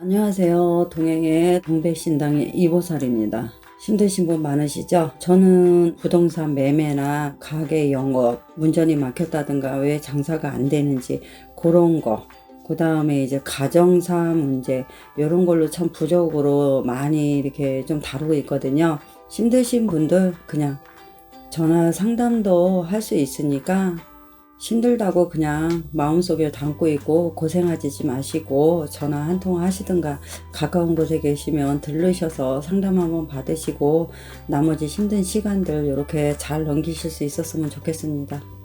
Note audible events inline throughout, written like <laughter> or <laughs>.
안녕하세요. 동행의 동백신당의 이보살입니다. 힘드신 분 많으시죠? 저는 부동산 매매나 가게 영업, 문전이 막혔다든가 왜 장사가 안 되는지 그런 거. 그 다음에 이제 가정사 문제, 이런 걸로 참 부적으로 많이 이렇게 좀 다루고 있거든요. 힘드신 분들 그냥 전화 상담도 할 수 있으니까 힘들다고 그냥 마음속에 담고 있고 고생하지 마시고 전화 한 통 하시든가 가까운 곳에 계시면 들르셔서 상담 한번 받으시고 나머지 힘든 시간들 이렇게 잘 넘기실 수 있었으면 좋겠습니다.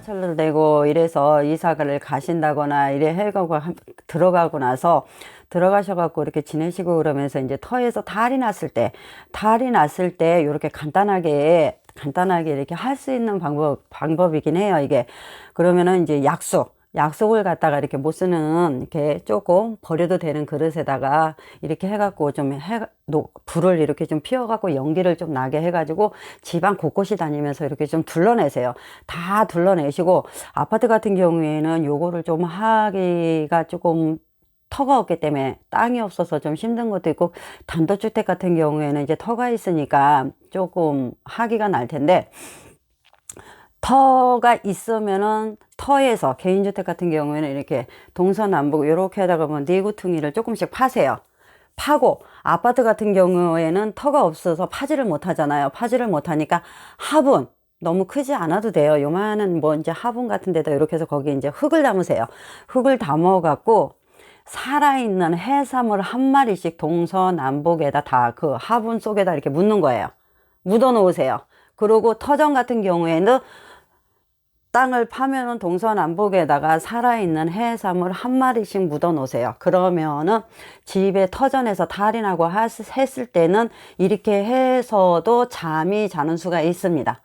사찰을 내고 이래서 이사가를 가신다거나 이래 해가고 한- 들어가고 나서 들어가셔갖고 이렇게 지내시고 그러면서 이제 터에서 탈이 났을 때 탈이 났을 때 이렇게 간단하게 간단하게 이렇게 할 수 있는 방법 방법이긴 해요 이게. 그러면은 이제 약속 약속을 갖다가 이렇게 못 쓰는 이렇게 조금 버려도 되는 그릇에다가 이렇게 해갖고 좀 해, 노, 불을 이렇게 좀 피워갖고 연기를 좀 나게 해가지고 집안 곳곳이 다니면서 이렇게 좀 둘러내세요. 다 둘러내시고 아파트 같은 경우에는 요거를 좀 하기가 조금 터가 없기 때문에 땅이 없어서 좀 힘든 것도 있고 단독주택 같은 경우에는 이제 터가 있으니까 조금 하기가 날 텐데 터가 있으면은 터에서 개인주택 같은 경우에는 이렇게 동서남북 이렇게 하다가 보면 네구퉁이를 조금씩 파세요. 파고 아파트 같은 경우에는 터가 없어서 파지를 못 하잖아요. 파지를 못 하니까 화분 너무 크지 않아도 돼요. 요만한 뭐 이제 화분 같은 데다 이렇게 해서 거기 이제 흙을 담으세요. 흙을 담아 갖고 살아있는 해삼을 한 마리씩 동서남북에다 다 그 화분 속에다 이렇게 묻는 거예요. 묻어 놓으세요. 그리고 터전 같은 경우에는 땅을 파면은 동서남북에다가 살아있는 해삼을 한 마리씩 묻어 놓으세요. 그러면은 집에 터전에서 하- 했을 때는 이렇게 해서도 잠이 자는 수가 있습니다.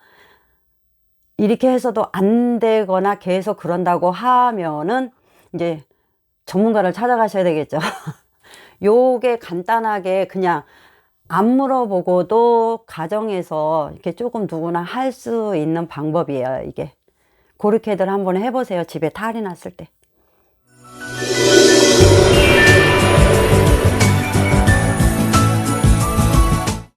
이렇게 해서도 안 되거나 계속 그런다고 하면은 이제 전문가를 찾아가셔야 되겠죠. <laughs> 요게 간단하게 그냥 안 물어보고도 가정에서 이렇게 조금 누구나 할 수 있는 방법이에요, 이게. 그렇게들 한번 해보세요. 집에 탈이 났을 때.